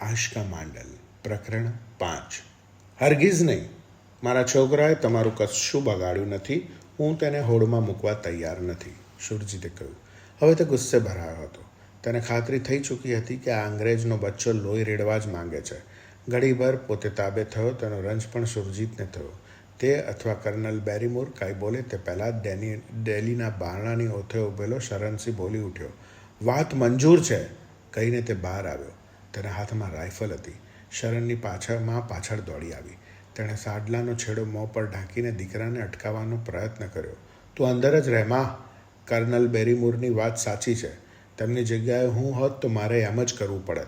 આશકા માંડલ, પ્રકરણ પાંચ. હરગીઝ નહીં. મારા છોકરાએ તમારું કશું બગાડ્યું નથી. હું તેને હોડમાં મૂકવા તૈયાર નથી. સુરજીતે કહ્યું, હવે તે ગુસ્સે ભરાયો હતો. તેને ખાતરી થઈ ચૂકી હતી કે આ અંગ્રેજનો બચ્ચો લોહી રેડવા જ માંગે છે. ઘડીભર પોતે તાબે થયો, તેનો રંજ પણ સુરજીતને થયો. તે અથવા કર્નલ બેરીમોર, કાંઈ બોલે તે પહેલાં ડેની, ડેલીના બારણાની ઓથે ઊભેલો શરણસિંહ બોલી ઉઠ્યો, વાત મંજૂર છે. કહીને તે બહાર આવ્યો. તેના હાથમાં રાઇફલ હતી. શરણની પાછળમાં પાછળ દોડી આવી. તેણે સાડલાનો છેડો મોં પર ઢાંકીને દીકરાને અટકાવવાનો પ્રયત્ન કર્યો. તું અંદર જ રહેમા. કર્નલ બેરીમૂરની વાત સાચી છે. તેમની જગ્યાએ હું હોત તો મારે એમ જ કરવું પડત.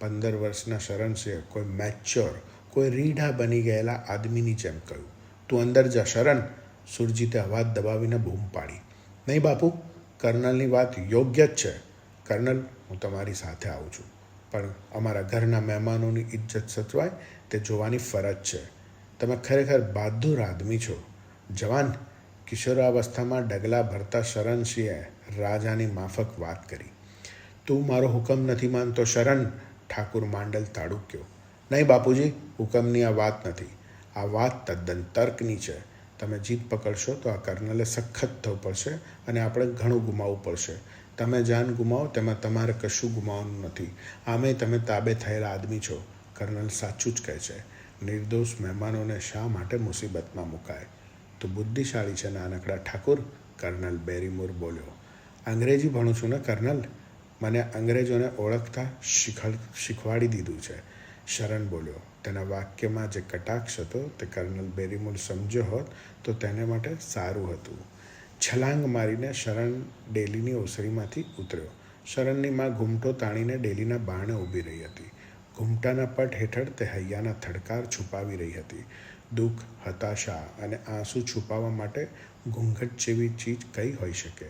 પંદર વર્ષના શરણસિંહ કોઈ મેચ્યોર, કોઈ રીઢા બની ગયેલા આદમીની જેમ કહ્યું. તું અંદર જા શરણ. સુરજીતે અવાજ દબાવીને બૂમ પાડી. નહીં બાપુ, કર્નલની વાત યોગ્ય જ છે. કર્નલ, હું તમારી સાથે આવું છું. પણ અમારા ઘરના મહેમાનોની ઇજ્જત સચવાય તે જોવાની ફરજ છે. તમે ખરેખર બહાદુર આદમી છો. જવાન, કિશોરાવસ્થામાં ડગલા ભરતા શરણસિંહે રાજાની માફક વાત કરી. તું મારો હુકમ નથી માનતો, શરણ, ઠાકુર માંડલ તાડુક્યો. નહીં બાપુજી, હુકમની આ વાત નથી. આ વાત તદ્દન તર્કની છે. તમે જીત પકડશો તો આ કર્નલે સખત થવું પડશે અને આપણે ઘણું ગુમાવવું પડશે. તમે જાન ગુમાવો, તેમાં તમારે કશું ગુમાવવાનું નથી. આમે તમે તાબે થયેલા આદમી છો, કર્નલ સાચું જ કહે છે. નિર્દોષ મહેમાનોને શા માટે મુસીબતમાં મુકાય? તો બુદ્ધિશાળી છે, નાનકડા ઠાકુર, કર્નલ બેરીમોર બોલ્યો. અંગ્રેજી ભણું છું ને, કર્નલ? મને અંગ્રેજોને ઓળખતા શીખડ શીખવાડી દીધું છે. શરણ બોલ્યો. તેના વાક્યમાં જે કટાક્ષ હતો, તે કર્નલ બેરીમોલ સમજ્યો હોત, તો તેને માટે સારું હતું. છલાંગ મારીને શરણ ડેલીની ઓસરીમાંથી ઉતર્યો. શરણની માં ઘૂમટો તાણીને ડેલીના બારણે ઊભી રહી હતી. ઘૂમટાના પટ હેઠળ તે હૈયાના થડકાર છુપાવી રહી હતી. દુઃખ, હતાશા અને આંસુ છુપાવવા માટે ઘૂંઘટ જેવી ચીજ કઈ હોઈ શકે.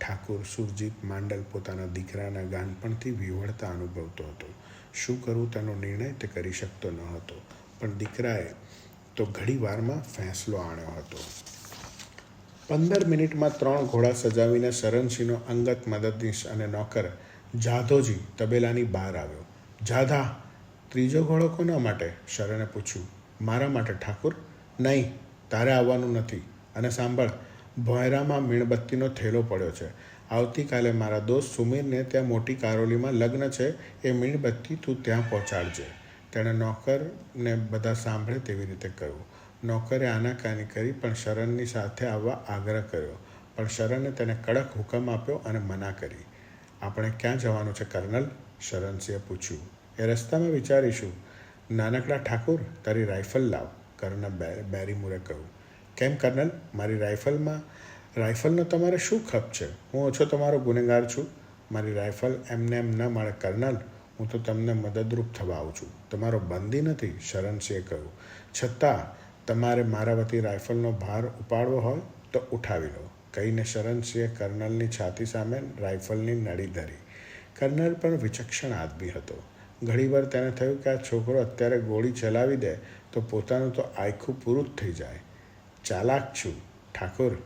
ઠાકુર, સુરજીત માંડલ પોતાના દીકરાના ગાનપણથી વિવળતા અનુભવતો હતો. શું કરવું તેનો નિર્ણય તે કરી શકતો ન હતો. પણ દીકરાએ તો ઘડી વારમાં ફેંસલો આણ્યો હતો. પંદર મિનિટમાં ત્રણ ઘોડા સજાવીને શરણસિંહનો અંગત મદદનીશ અને નોકર જાધોજી તબેલાની બહાર આવ્યો. જાધા, ત્રીજો ઘોડો કોના માટે? શરણે પૂછ્યું. મારા માટે, ઠાકુર. નહીં, તારે આવવાનું નથી. અને સાંભળ, ભોયરામાં મીણબત્તીનો થેલો પડ્યો છે. આવતીકાલે મારા દોસ્ત સુમીરને ત્યાં મોટી કારોલીમાં લગ્ન છે. એ મીણબત્તી તું ત્યાં પહોંચાડજે. તેણે નોકરને બધા સાંભળે તેવી રીતે કહ્યું. નોકરે આનાકાની કરી પણ શરણની સાથે આવવા આગ્રહ કર્યો. પણ શરણે તેને કડક હુકમ આપ્યો અને મના કરી. આપણે ક્યાં જવાનું છે, કર્નલ? શરણસિંહે પૂછ્યું. એ રસ્તામાં વિચારીશું. નાનકડા ઠાકુર, તારી રાઇફલ લાવ, કર્નલ બેરીમુરે કહ્યું. કેમ કર્નલ? મારી રાઇફલમાં, રાઇફલનો તમારે શું ખપ છે? હું ઓછો તમારો ગુનેગાર છું. મારી રાઇફલ એમને એમ ન મળે, કર્નલ, હું તો તમને મદદરૂપ થવા આવું છું. તમારો બંદી નથી, શરણસિંહે કહ્યું. છતાં તમારે મારા વતી રાઇફલનો ભાર ઉપાડવો હોય તો ઉઠાવી લો. કહીને શરણસિંહે કર્નલની છાતી સામે રાઇફલની નળી ધરી. કર્નલ પણ વિચક્ષણ આદમી હતો. ઘણીવાર તેને થયું કે આ છોકરો અત્યારે ગોળી ચલાવી દે તો પોતાનું તો આખું પૂરું જ થઈ જાય. ચાલાક છું. ઠાકુર,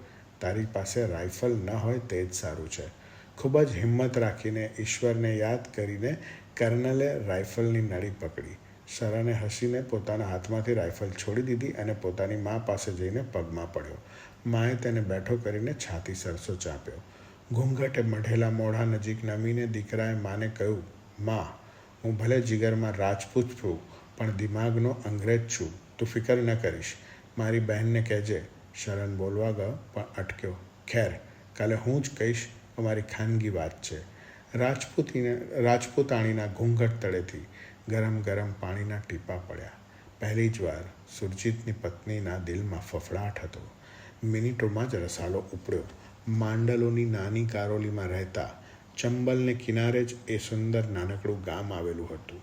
તારી પાસે રાઇફલ ન હોય તે જ સારું છે. ખૂબ જ હિંમત રાખીને ઈશ્વરને યાદ કરીને કર્નલે રાઇફલની નળી પકડી. શરણે હસીને પોતાના હાથમાંથી રાઇફલ છોડી દીધી અને પોતાની મા પાસે જઈને પગમાં પડ્યો. માએ તેને બેઠો કરીને છાતી સરસો ચાપ્યો. ઘૂંઘટે મઢેલા મોઢા નજીક નમીને દીકરાએ માને કહ્યું, મા, હું ભલે જીગરમાં રાજપૂત છું, પણ દિમાગનો અંગ્રેજ છું. તું ફિકર ન કરીશ. મારી બહેનને કહેજે. શરણ બોલવા ગયો, પણ અટક્યો. ખેર, કાલે હું જ કહીશ, અમારી ખાનગી વાત છે. રાજપૂતીને, રાજપૂતાણીના ઘૂંઘટ તળેથી ગરમ ગરમ પાણીના ટીપા પડ્યા. પહેલી જ વાર સુરજીતની પત્નીના દિલમાં ફફડાટ હતો. મિનિટોમાં જ રસાલો ઉપડ્યો. માંડલોની નાની કારોલીમાં રહેતા ચંબલને કિનારે જ એ સુંદર નાનકડું ગામ આવેલું હતું.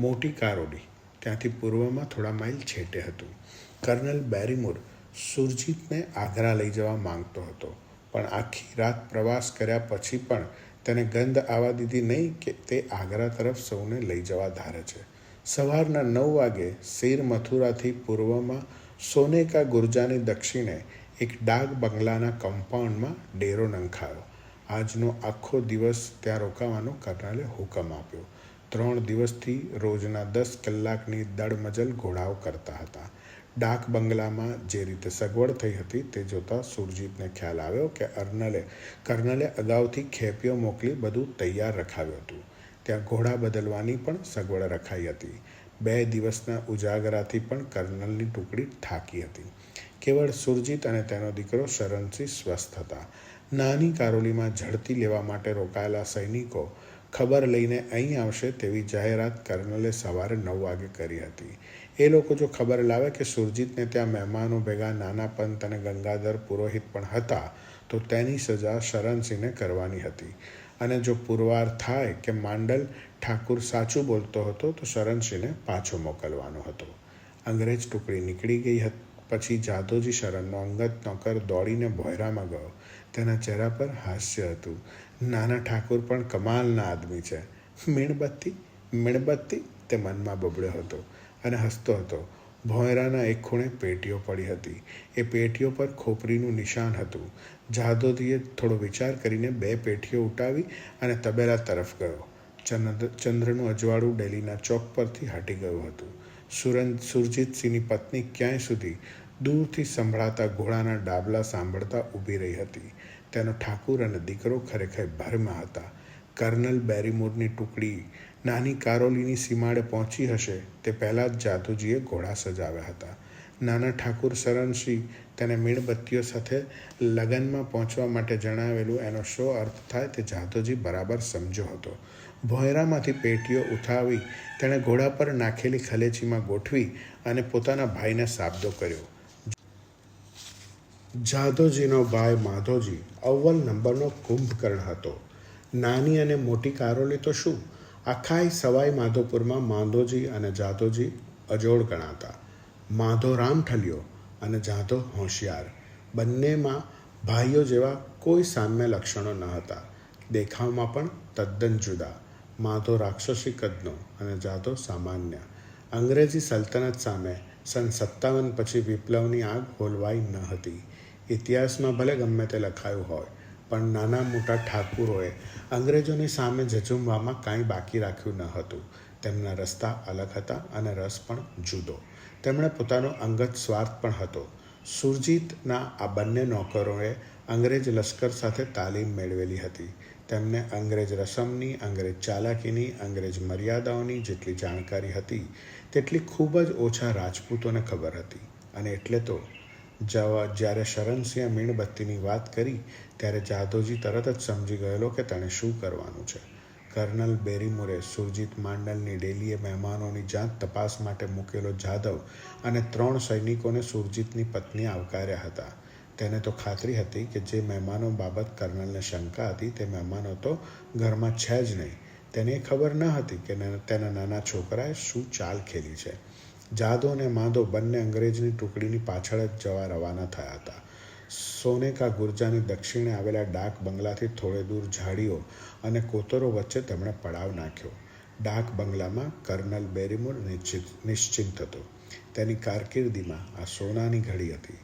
મોટી કારોલી ત્યાંથી પૂર્વમાં થોડા માઇલ છેટે હતું. કર્નલ બેરીમોર સુરજીતને આગ્રા લઈ જવા માંગતો હતો. પણ આખી રાત પ્રવાસ કર્યા પછી પણ તેને ગંધ આવવા દીધી નહીં કે તે આગ્રા તરફ સૌને લઈ જવા ધારે છે. સવારના નવ વાગે શેર મથુરાથી પૂર્વમાં સોનેકા ગુર્જાની દક્ષિણે એક ડાક બંગલાના કમ્પાઉન્ડમાં ડેરો નંખાયો. આજનો આખો દિવસ ત્યાં રોકાવાનો કર્નલે હુકમ આપ્યો. ત્રણ દિવસથી રોજના દસ કલાકની દડમજલ ઘોડાઓ કરતા હતા. ડાક બંગલામાં જે રીતે સગવડ થઈ હતી તે જોતાં સુરજીતને ખ્યાલ આવ્યો કે અર્નલે, કર્નલે અગાઉથી ખેપીઓ મોકલી બધું તૈયાર રખાવ્યું હતું. ત્યાં ઘોડા બદલવાની પણ સગવડ રખાઈ હતી. બે દિવસના ઉજાગરાથી પણ કર્નલની ટુકડી થાકી હતી. કેવળ સુરજીત અને તેનો દીકરો શરણસિંહ સ્વસ્થ હતા. નાની કારોલીમાં ઝડપી લેવા માટે રોકાયેલા સૈનિકો ખબર લઈને અહીં આવશે તેવી જાહેરાત કર્નલે સવારે નવ વાગે કરી હતી. એ લોકો જો ખબર લાવે કે સુરજીતને ત્યાં મહેમાનો ભેગા નાના પંત અને ગંગાધર પુરોહિત પણ હતા, તો તેની સજા શરણસિંહને કરવાની હતી. અને જો પુરવાર થાય કે માંડલ ઠાકુર સાચું બોલતો હતો, તો શરણસિંહને પાછો મોકલવાનો હતો. અંગ્રેજ ટુકડી નીકળી ગઈ પછી જાદોજી શરણનો અંગત નોકર દોડીને ભોયરામાં ગયો. તેના ચહેરા પર હાસ્ય હતું. નાના ઠાકુર પણ કમાલના આદમી છે. મીણબત્તી મીણબત્તી તે મનમાં બબડ્યો હતો. અને હસતો હતો. ભોંયરાના એક ખૂણે પેટીઓ પડી હતી. એ પેટીઓ પર ખોપરીનું નિશાન હતું. જાદોદીએ થોડો વિચાર કરીને બે પેટીઓ ઉઠાવી અને તબેલા તરફ ગયો. ચંદ્ર ચંદ્રનું અજવાળું ડેલીના ચોક પરથી હટી ગયું હતું. સુરન, સુરજીતસિંહની પત્ની ક્યાંય સુધી દૂરથી સંભળાતા ઘોડાના ડાબલા સાંભળતા ઊભી રહી હતી. તેનો ઠાકુર અને દીકરો ખરેખર ભરમાં હતા. કર્નલ બેરીમોરની ટુકડી નાની કારોલીની સીમાડે પહોંચી હશે તે પહેલાં જ જાદુજીએ ઘોડા સજાવ્યા હતા. નાના ઠાકુર શરણસિંહ તેને મીણબત્તીઓ સાથે લગ્નમાં પહોંચવા માટે જણાવેલું એનો શો અર્થ થાય તે જાદુજી બરાબર સમજ્યો હતો. ભોયરામાંથી પેટીઓ ઉઠાવી તેણે ઘોડા પર નાખેલી ખલેચીમાં ગોઠવી અને પોતાના ભાઈને સાબદો કર્યો. જાદોજીનો ભાઈ માધોજી અવ્વલ નંબરનો કુંભકર્ણ હતો. નાની અને મોટી કારોલી તો શું? આખાય સવાઈ માધોપુરમાં માધોજી અને જાદોજી અજોડ ગણાતા. માધો ઠલિયો અને જાદો હોશિયાર. બંનેમાં ભાઈઓ જેવા કોઈ સામ્ય લક્ષણો ન હતા. દેખાવમાં પણ તદ્દન જુદા. માધો રાક્ષસી કદનો અને જાદો સામાન્ય. અંગ્રેજી સલ્તનત સામે સન સત્તાવન પછી વિપ્લવની આગ હોલવાઈ ન હતી. ઇતિહાસમાં ભલે ગમે તે લખાયું હોય પણ નાના મોટા ઠાકુરોએ અંગ્રેજોની સામે ઝઝુમવામાં કાંઈ બાકી રાખ્યું ન હતું. તેમના રસ્તા અલગ હતા અને રસ પણ જુદો. તેમણે પોતાનો અંગત સ્વાર્થ પણ હતો. સુરજીતના આ બંને નોકરોએ અંગ્રેજ લશ્કર સાથે તાલીમ મેળવેલી હતી. તેમને અંગ્રેજ રસમની, અંગ્રેજ ચાલાકીની, અંગ્રેજ મર્યાદાઓની જેટલી જાણકારી હતી, તેટલી ખૂબ જ ઓછા રાજપૂતોને ખબર હતી. અને એટલે તો જ્યારે શરણસિંહે મીણબત્તીની વાત કરી ત્યારે જાદવજી તરત જ સમજી ગયેલો કે તેણે શું કરવાનું છે. કર્નલ બેરીમુરે સુરજીત માંડલની ડેલીએ મહેમાનોની જાત તપાસ માટે મૂકેલો જાદવ અને ત્રણ સૈનિકોને સુરજીતની પત્ની આવકાર્યા હતા. તેને તો ખાતરી હતી કે જે મહેમાનો બાબત કર્નલને શંકા હતી તે મહેમાનો તો ઘરમાં છે જ નહીં. તેને ખબર ન હતી કે તેના નાના છોકરાએ શું ચાલ ખેલી છે. જાદો અને માધો બંને અંગ્રેજની ટુકડીની પાછળ જ જવા રવાના થયા હતા. સોનેકા ગુર્જાની દક્ષિણે આવેલા ડાક બંગલાથી થોડે દૂર ઝાડીઓ અને કોતરો વચ્ચે તેમણે પડાવ નાખ્યો. ડાક બંગલામાં કર્નલ બેરીમોર નિશ્ચિત હતો. તેની કારકિર્દીમાં આ સોનાની ઘડી હતી.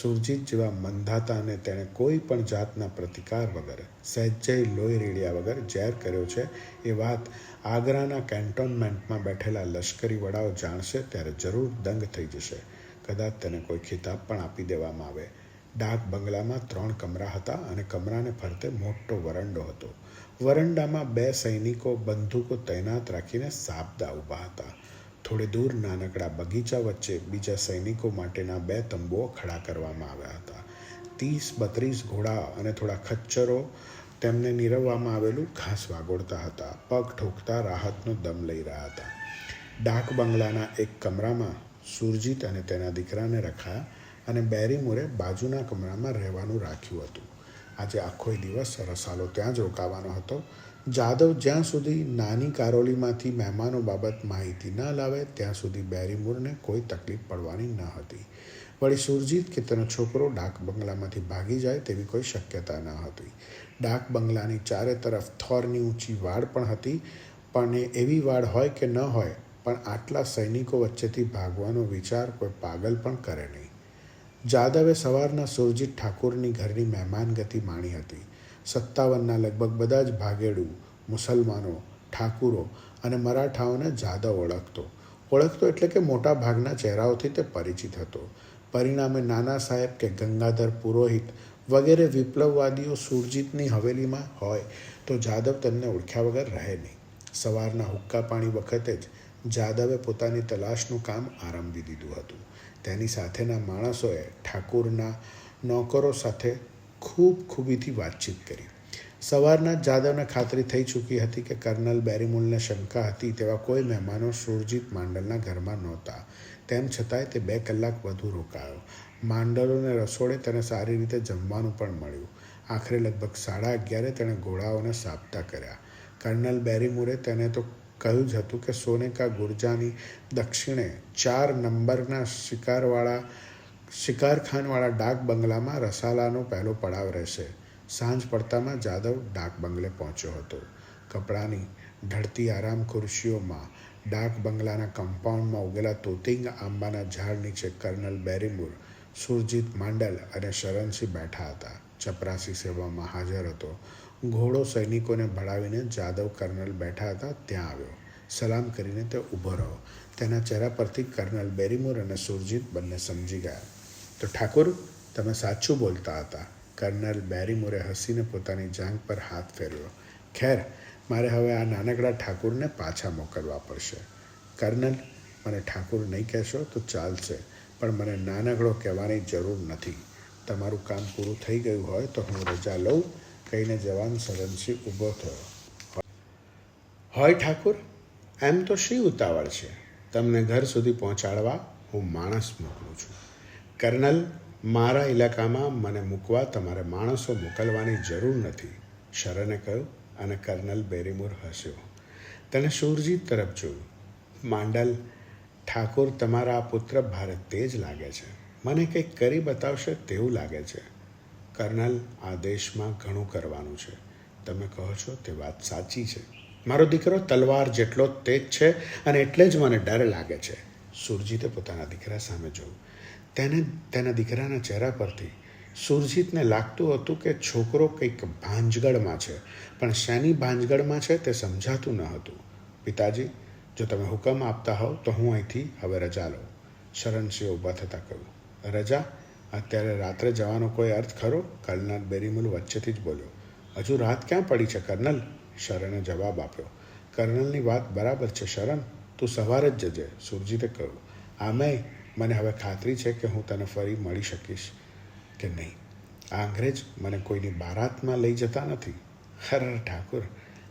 સુરજીત જેવા મંધાતાને તેણે કોઈ પણ જાતના પ્રતિકાર વગર, સહેજય લોહી રેડ્યા વગર ઝેર કર્યો છે એ વાત આગ્રાના કેન્ટોનમેન્ટમાં બેઠેલા લશ્કરી વડાઓ જાણશે ત્યારે જરૂર દંગ થઈ જશે. કદાચ તેને કોઈ ખિતાબ પણ આપી દેવામાં આવે. ડાક બંગલામાં ત્રણ કમરા હતા અને કમરાને ફરતે મોટો વરંડો હતો. વરંડામાં બે સૈનિકો બંદૂકો તૈનાત રાખીને સાબદા ઊભા હતા. થોડે દૂર નાનકડા બગીચા વચ્ચે બીજા સૈનિકો માટેના બે તંબુઓ ખડા કરવામાં આવ્યા હતા. ત્રીસ બત્રીસ ઘોડા અને થોડા ખચ્ચરો તેમને નિરવવામાં આવેલું ઘાસ વાગોળતા હતા. પગ ઠોકતા રાહતનો દમ લઈ રહ્યા હતા. ડાક બંગલાના એક કમરામાં સુરજીત અને તેના દીકરાને રખાયા અને બેરીમોરે બાજુના કમરામાં રહેવાનું રાખ્યું હતું. આજે આખો દિવસ રસાલો ત્યાં જ રોકાવાનો હતો. જાદવ જ્યાં સુધી નાની કારોલીમાંથી મહેમાનો બાબત માહિતી ન લાવે, ત્યાં સુધી બેરીમૂરને કોઈ તકલીફ પડવાની ન હતી. વળી સુરજીત કે તેનો છોકરો ડાક બંગલામાંથી ભાગી જાય તેવી કોઈ શક્યતા ન હતી. ડાક બંગલાની ચારે તરફ થોરની ઊંચી વાડ પણ હતી, પણ એ એવી વાડ હોય કે ન હોય, પણ આટલા સૈનિકો વચ્ચેથી ભાગવાનો વિચાર કોઈ પાગલ પણ કરે નહીં. જાદવે સવારના સુરજીત ઠાકુરની ઘરની મહેમાનગતિ માણી હતી. સત્તાવનના લગભગ બધા જ ભાગેડુ, મુસલમાનો, ઠાકુરો અને મરાઠાઓને જાદવ ઓળખતો. ઓળખતો એટલે કે મોટા ભાગના ચહેરાઓથી તે પરિચિત હતો. પરિણામે નાના સાહેબ કે ગંગાધર પુરોહિત વગેરે વિપ્લવવાદીઓ સુરજીતની હવેલીમાં હોય તો જાદવ તેમને ઓળખ્યા વગર રહે નહીં. સવારના હુક્કા પાણી વખતે જ જાદવે પોતાની તલાશનું કામ આરંભી દીધું હતું. તેની સાથેના માણસોએ ઠાકુરના નોકરો સાથે ખૂબ ખૂબીથી વાતચીત કરી. સવારના જ જાદવને ખાતરી થઈ ચૂકી હતી કે કર્નલ બેરીમુલને શંકા હતી તેવા કોઈ મહેમાનો સુરજીત માંડલના ઘરમાં નહોતા. તેમ છતાંય તે બે કલાક વધુ રોકાયો. માંડલોને રસોડે તેને સારી રીતે જમવાનું પણ મળ્યું. આખરે લગભગ સાડા અગિયારે તેણે ઘોડાઓને સાબતા કર્યા. કર્નલ બેરીમુરે તેને તો કહ્યું જ હતું કે સોનેકા ગુર્જાની દક્ષિણે ચાર નંબરના શિકારવાળા, શિકારખાનવાળા ડાક બંગલામાં રસાલાનો પહેલો પડાવ રહેશે. સાંજ પડતામાં જાદવ ડાક બંગલે પહોંચ્યો હતો. કપડાની ઢળતી આરામ ખુરશીઓમાં ડાક બંગલાના કમ્પાઉન્ડમાં ઉગેલા તોતિંગ આંબાના ઝાડ નીચે કર્નલ બેરીમુર, સુરજીત માંડલ અને શરણસિંહ બેઠા હતા. ચપરાસી સેવામાં હાજર હતો. ઘોડો સૈનિકોને ભળાવીને જાદવ કર્નલ બેઠા હતા, ત્યાં આવ્યો. સલામ કરીને તે ઊભો રહ્યો. તેના ચહેરા પરથી કર્નલ બેરીમોર અને સુરજીત બંને સમજી ગયા. તો ઠાકુર, તમે સાચું બોલતા હતા. કર્નલ બેરીમોરે હસીને પોતાની જાંગ પર હાથ ફેરવ્યો. ખેર, મારે હવે આ નાનકડા ઠાકુરને પાછા મોકલવા પડશે. કર્નલ, મને ઠાકુર નહીં કહેશો તો ચાલશે, પણ મને નાનકડો કહેવાની જરૂર નથી. તમારું કામ પૂરું થઈ ગયું હોય તો હું રજા લઉં કહીને જવાન સરનસિંહ ઊભો થયો. હોય ઠાકુર, એમ તો શી ઉતાવળ છે? તમને ઘર સુધી પહોંચાડવા હું માણસ મોકલું છું. કર્નલ, મારા ઇલાકામાં મને મૂકવા તમારે માણસો મોકલવાની જરૂર નથી, શરણે કહ્યું અને કર્નલ બેરીમુર હસ્યો. તને શૂરજીત તરફ જોયું. માંડલ, ઠાકોર તમારા આ પુત્ર ભારત તેજ લાગે છે. મને કંઈક કરી બતાવશે તેવું લાગે છે. કર્નલ આ દેશમાં ઘણું કરવાનું છે. તમે કહો છો તે વાત સાચી છે. મારો દીકરો તલવાર જેટલો તેજ છે અને એટલે જ મને ડર લાગે છે. સુરજીતે પોતાના દીકરા સામે જોયું. તેને, તેના દીકરાના ચહેરા પરથી સુરજીતને લાગતું હતું કે છોકરો કંઈક ભાંજગડમાં છે, પણ શેની ભાંજગડમાં છે તે સમજાતું ન હતું. પિતાજી, જો તમે હુકમ આપતા હોવ તો હું અહીંથી હવે રજા લઉં. શરણસિંહ ઊભા થતાં કહ્યું, રજા? અત્યારે રાત્રે જવાનો કોઈ અર્થ ખરો? કર્નલ બેરીમુલ વચ્ચેથી જ બોલ્યો. હજુ રાત ક્યાં પડી છે કર્નલ? શરણે જવાબ આપ્યો. કર્નલની વાત બરાબર છે, શરણ. તું સવારે જ જજે. સુરજીતે કહ્યું. આમેય, મને હવે ખાતરી છે કે હું તને ફરી મળી શકીશ કે નહીં. આ અંગ્રેજ મને કોઈની બારાતમાં લઈ જતા નથી. હર ઠાકુર,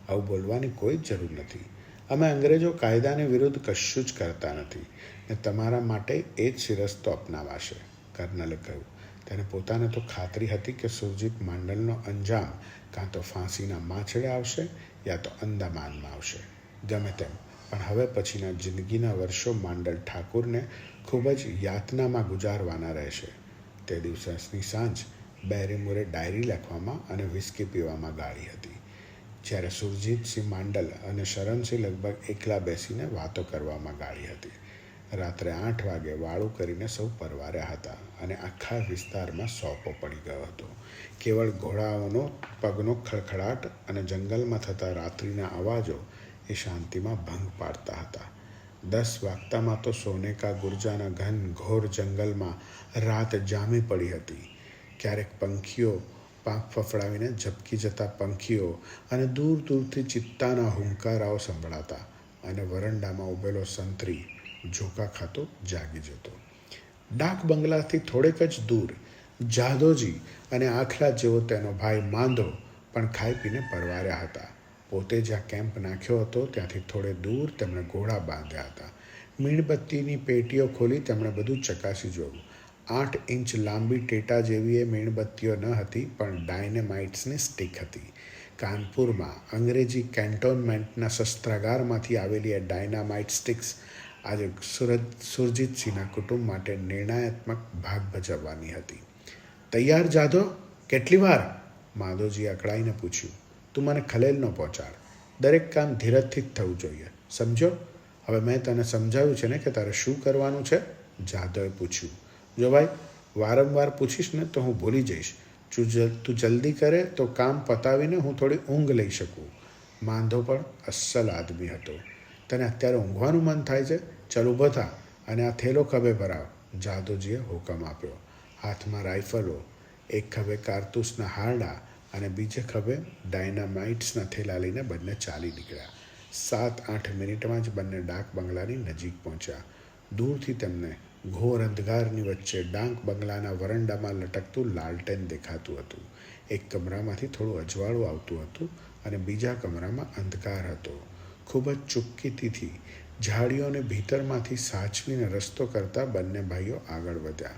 આવું બોલવાની કોઈ જ જરૂર નથી. અમે અંગ્રેજો કાયદાની વિરુદ્ધ કશું જ કરતા નથી ને તમારા માટે એ જ શિરસ્તો અપનાવાશે. કર્નલે કહ્યું તેને પોતાને તો ખાતરી હતી કે સુરજીત માંડલનો અંજામ કાં તો ફાંસીના માછડે આવશે યા તો અંદામાનમાં આવશે. ગમે તેમ. પણ હવે પછીના જિંદગીના વર્ષો માંડલ ઠાકુરને ખૂબ જ યાતનામાં ગુજારવાના રહેશે. તે દિવસની સાંજ બેરીમુરે ડાયરી લખવામાં અને વિસ્કી પીવામાં ગાળી હતી. જ્યારે સુરજીતસિંહ માંડલ અને શરણસિંહ લગભગ એકલા બેસીને વાતો કરવામાં ગાળી હતી. રાત્રે આઠ વાગે વાળું કરીને સૌ પરવાર્યા હતા અને આખા વિસ્તારમાં સોપો પડી ગયો હતો. કેવળ ઘોડાઓનો, પગનો ખડખડાટ અને જંગલમાં થતા રાત્રિના અવાજો એ શાંતિમાં ભંગ પાડતા હતા. દસ વાગતામાં તો સોનેકા ગુર્જાના ઘન ઘોર જંગલમાં રાત જામી પડી હતી. ક્યારેક પંખીઓ પાંખ ફફડાવીને ઝબકી જતા પંખીઓ અને દૂર દૂરથી ચિત્તાના હુંકારાઓ સંભળાતા અને વરંડામાં ઊભેલો સંતરી ઝોકા ખાતો જાગી જતો. ડાક બંગલાથી થોડેક જ દૂર જાદોજી અને આખલા જેવો તેનો ભાઈ માંધો પણ ખાઈ પીને પરવાર્યા હતા. પોતે જ્યાં કેમ્પ નાખ્યો હતો, ત્યાંથી થોડે દૂર તેમણે ઘોડા બાંધ્યા હતા. મીણબત્તીની પેટીઓ ખોલી તેમણે બધું ચકાસી જોયું. આઠ ઇંચ લાંબી ટેટા જેવી એ મીણબત્તીઓ ન હતી, પણ ડાયનેમાઇટ્સની સ્ટીક હતી. કાનપુરમાં અંગ્રેજી કેન્ટોનમેન્ટના શસ્ત્રાગારમાંથી આવેલી એ ડાયનામાઇટ સ્ટિક્સ આજે સુરજ સુરજીતસિંહના કુટુંબ માટે નિર્ણયાત્મક ભાગ ભજવવાની હતી. તૈયાર જાધો કેટલી વાર? માધોજી અકળાઈને પૂછ્યું. તું મને ખલેલ ન પહોંચાડ. દરેક કામ ધીરજથી જ થવું જોઈએ. સમજો? હવે મેં તને સમજાવ્યું છે ને કે તારે શું કરવાનું છે? જાદવે પૂછ્યું. જો ભાઈ, વારંવાર પૂછીશ ને તો હું ભૂલી જઈશ. તું જલ્દી કરે તો કામ પતાવીને હું થોડી ઊંઘ લઈ શકું. માંધો પણ અસલ આદમી હતો. તને અત્યારે ઊંઘવાનું મન થાય છે? ચાલ ઊભો થા. અને આ થેલો ખભે ભરાવ જાદોજીએ હુકમ આપ્યો. હાથમાં રાઇફલો એક ખભે કારતૂસના હારડા અને બીજે ખભે ડાયનામાઇટ્સના થેલા લઈને બંને ચાલી નીકળ્યા. સાત, આઠ મિનિટમાં જ બંને ડાક બંગલાની નજીક પહોંચ્યા. દૂરથી તેમને ઘોર અંધકારની વચ્ચે ડાંક બંગલાના વરંડામાં લટકતું લાલટેન દેખાતું હતું. એક કમરામાંથી થોડું અજવાળું આવતું હતું અને બીજા કમરામાં અંધકાર હતો. ખૂબ જ ચૂપકીથી ઝાડીઓને ભીતરમાંથી સાચવીને રસ્તો કરતા બંને ભાઈઓ આગળ વધ્યા.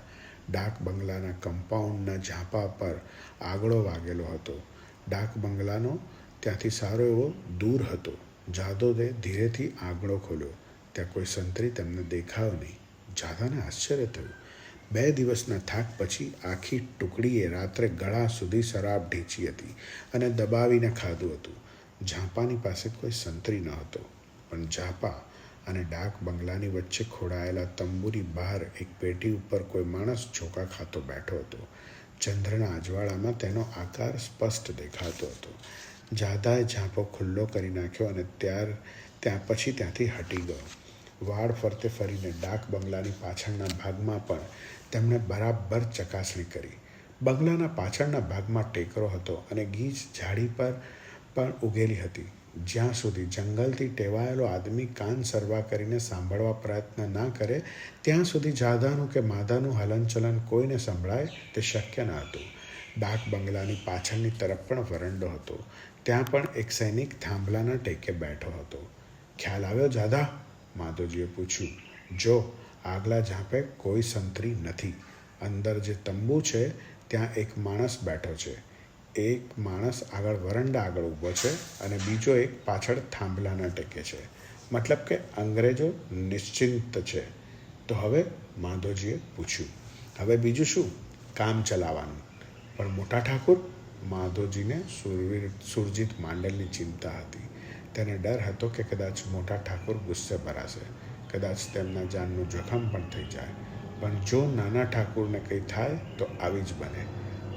ડાક બંગલાના કમ્પાઉન્ડના ઝાંપા પર આગળો વાગેલો હતો. ડાક બંગલાનો ત્યાંથી સારો એવો દૂર હતો. જાદોદે ધીરેથી આગળો ખોલ્યો. ત્યાં કોઈ સંતરી તેમને દેખાયો નહીં. જાદાને આશ્ચર્ય થયું. બે દિવસના થાક પછી આખી ટુકડીએ રાત્રે ગળા સુધી શરાબ ઢીંચી હતી અને દબાવીને ખાધું હતું. ઝાંપાની પાસે કોઈ સંતરી ન હતો, પણ ઝાંપા અને ડાક બંગલાની વચ્ચે ખોડાયેલા તંબુની બહાર એક પેટી ઉપર કોઈ માણસ ઝોકા ખાતો બેઠો હતો. ચંદ્રના અજવાળામાં તેનો આકાર સ્પષ્ટ દેખાતો હતો. જાદાએ ઝાંપો ખુલ્લો કરી નાખ્યો અને ત્યાર, ત્યાં પછી ત્યાંથી હટી ગયો. વાળ ફરતે ફરીને ડાક બંગલાની પાછળના ભાગમાં પણ તેમણે બરાબર ચકાસણી કરી. બંગલાના પાછળના ભાગમાં ટેકરો હતો અને ગીચ ઝાડી પર પણ ઉગેલી હતી. જ્યાં સુધી જંગલથી ટેવાયેલો આદમી કાન સરવા કરીને સાંભળવા પ્રયત્ન ના કરે, ત્યાં સુધી જાદાનું કે માદાનું હલનચલન કોઈને સંભળાય તે શક્ય ન હતું. ડાક બંગલાની પાછળની તરફ પણ વરંડો હતો. ત્યાં પણ એક સૈનિક થાંભલાના ટેકે બેઠો હતો. ખ્યાલ આવ્યો જાદા માધોજીએ પૂછ્યું. જો, આગલા ઝાંપે કોઈ સંતરી નથી. અંદર જે તંબુ છે, ત્યાં એક માણસ બેઠો છે. એક માણસ આગળ વરંડા આગળ ઊભો છે અને બીજો એક પાછળ થાંભલાના ટેકે છે. મતલબ કે અંગ્રેજો નિશ્ચિંત છે. તો હવે માધવજીએ પૂછ્યું, હવે બીજું શું? કામ ચલાવવાનું. પણ મોટા ઠાકુર માધવજીને સુરવીર, સુરજીત માંડલની ચિંતા હતી. તેને ડર હતો કે કદાચ મોટા ઠાકુર ગુસ્સે ભરાશે કદાચ તેમના જાનનું જોખમ પણ થઈ જાય. પણ જો નાના ઠાકુરને કંઈ થાય તો આવી જ બને.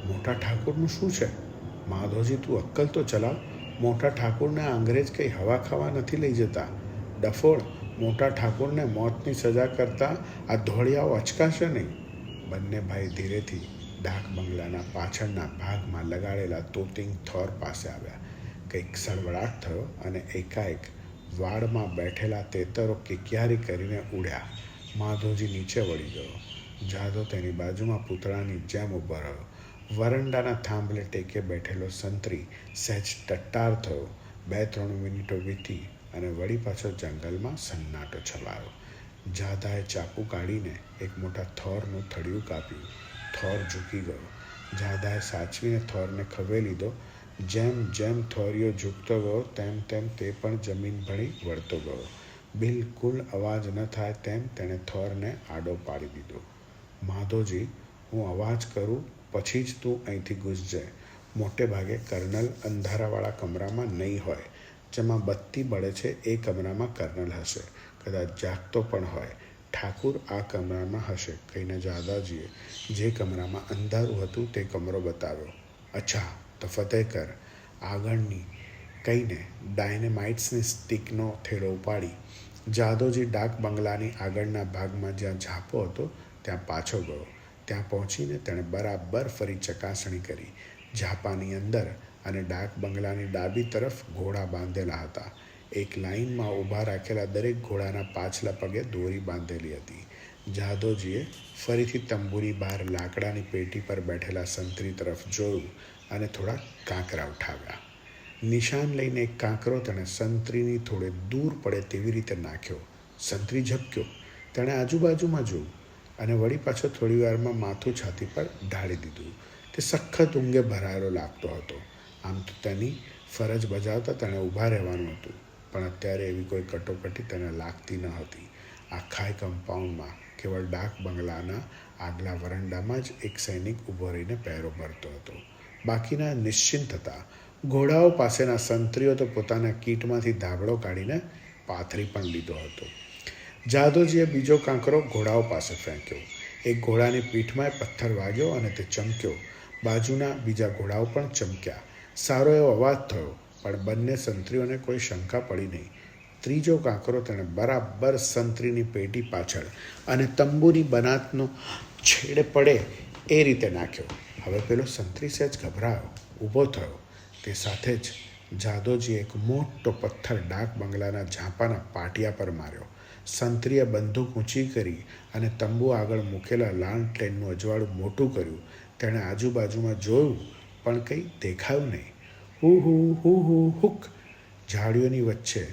મોટા ઠાકુરનું શું છે? માધવજી, તું અક્કલ તો ચલાવ. મોટા ઠાકુરને અંગ્રેજ કંઈ હવા ખાવા નથી લઈ જતા. ડફોળ. મોટા ઠાકુરને મોતની સજા કરતાં આ ધોળિયાઓ અચકાશે નહીં. બંને ભાઈ ધીરેથી ડાક બંગલાના પાછળના ભાગમાં લગાડેલા તોતિંગ થોર પાસે આવ્યા. કંઈક સળવળાટ થયો અને એકાએક વાડમાં બેઠેલા તેતરો કિકિયારી કરીને ઉડ્યા. માધવજી નીચે વળી ગયો. જાદો તેની બાજુમાં પૂતળાની જેમ ઊભો રહ્યો. વરંડાના થાંભલે ટેકે બેઠેલો સંતરી સહેજ ટટ્ટાર થયો. બે ત્રણ મિનિટો વીતી અને વળી પાછો જંગલમાં સન્નાટો છવાયો. જાદાએ ચાકુ કાઢીને એક મોટા થોરનું થળિયું કાપ્યું. થોર ઝૂકી ગયો. જાદાએ સાચવીને થોરને ખભે લીધો. જેમ જેમ થોરિયો ઝૂકતો ગયો, તેમ તેમ તે પણ જમીન ભણી વળતો ગયો. બિલકુલ અવાજ ન થાય તેમ તેણે થોરને આડો પાડી દીધો. માધોજી, હું અવાજ કરું પછી જ તું અહીંથી ઘૂસજે મોટે ભાગે કર્નલ અંધારાવાળા કમરામાં નહીં હોય, જેમાં બત્તી બળે છે એ કમરામાં કર્નલ હશે. કદાચ જાગતો પણ હોય. ઠાકુર આ કમરામાં હશે, કહીને જાદાજીએ. જે કમરામાં અંધારું હતું તે કમરો બતાવ્યો. અચ્છા, તો ફતેહ કર. આગળની કહીને ડાયનેમાઇટ્સની સ્ટીકનો થેલો ઉપાડી. જાદોજી ડાક બંગલાની આગળના ભાગમાં જ્યાં ઝાપો હતો, ત્યાં પાછો ગયો. ત્યાં પહોંચીને તેણે બરાબર ફરી ચકાસણી કરી. ઝાપાની અંદર અને ડાક બંગલાની ડાબી તરફ ઘોડા બાંધેલા હતા. એક લાઇનમાં ઊભા રાખેલા દરેક ઘોડાના પાછલા પગે દોરી બાંધેલી હતી. જાદોજીએ ફરીથી તંબુની બહાર લાકડાની પેટી પર બેઠેલા સંતરી તરફ જોયું અને થોડા કાંકરા ઉઠાવ્યા. નિશાન લઈને એક કાંકરો તેણે સંતરીની થોડે દૂર પડે તેવી રીતે નાખ્યો. સંતરી ઝબક્યો. તેણે આજુબાજુમાં જોયું. અને વળી પાછો થોડી વારમાં માથું છાતી પર ઢાળી દીધું. તે સખત ઊંઘે ભરાયેલો લાગતો હતો. આમ તો તેની ફરજ બજાવતા તેણે ઊભા રહેવાનું હતું, પણ અત્યારે એવી કોઈ કટોકટી તેને લાગતી ન હતી. આખા કમ્પાઉન્ડમાં કેવળ ડાક બંગલાના આગલા વરંડામાં જ એક સૈનિક ઊભો રહીને પહેરો ભરતો હતો. બાકીના નિશ્ચિંત હતા. ઘોડાઓ પાસેના સંત્રીઓ તો પોતાના કીટમાંથી ધાબળો કાઢીને પાથરી પણ લીધો હતો. જાદવજીએ બીજો કાંકરો ઘોડાઓ પાસે ફેંક્યો. એક ઘોડાની પીઠમાં પથ્થર વાગ્યો અને તે ચમક્યો. બાજુના બીજા ઘોડાઓ પણ ચમક્યા. સારો એવો અવાજ થયો, પણ બંને સંત્રીઓને કોઈ શંકા પડી નહીં. ત્રીજો કાંકરો તેણે બરાબર સંત્રીની પેટી પાછળ અને તંબુની બનાતનો છેડે પડે એ રીતે નાખ્યો. હવે પેલો સંત્રી સહેજ ગભરાયો, ઊભો થયો. તે સાથે જ જાદોજીએ એક મોટો પથ્થર ડાક બંગલાના ઝાંપાના પાટિયા પર માર્યો. સંત્રીએ બંદૂક ઊંચી કરી અને તંબુ આગળ મૂકેલા લાલટેનનું અજવાળું મોટું કર્યું. તેણે આજુબાજુમાં જોયું, પણ કંઈ દેખાયું નહીં. હુ હુ હુ હુ, હુક! ઝાડીઓની વચ્ચે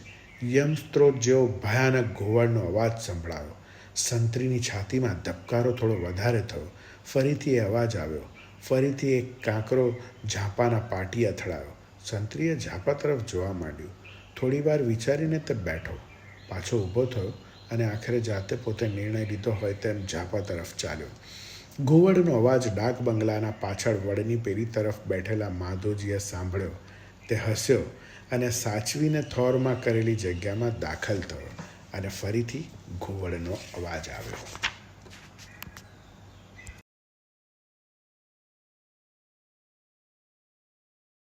યમસ્ત્રોત જેવો ભયાનક ઘોવાળનો અવાજ સંભળાયો. સંત્રીની છાતીમાં ધબકારો થોડો વધારે થયો. ફરીથી એ અવાજ આવ્યો. ફરીથી એક કાંકરો ઝાંપાના પાટી અથડાયો. સંત્રીએ ઝાંપા તરફ જોવા માંડ્યું. થોડી વાર વિચારીને તે બેઠો. પાછો ઊભો થયો અને આખરે જાતે પોતે નિર્ણય લીધો હોય તેમ ઝાપા તરફ ચાલ્યો. ઘુવડનો અવાજ ડાક બંગલાના પાછળ વડની પેરી તરફ બેઠેલા માધોજીએ સાંભળ્યો. તે હસ્યો અને સાચવીને થોરમાં કરેલી જગ્યામાં દાખલ થયો અને ફરીથી ઘુવડનો અવાજ આવ્યો.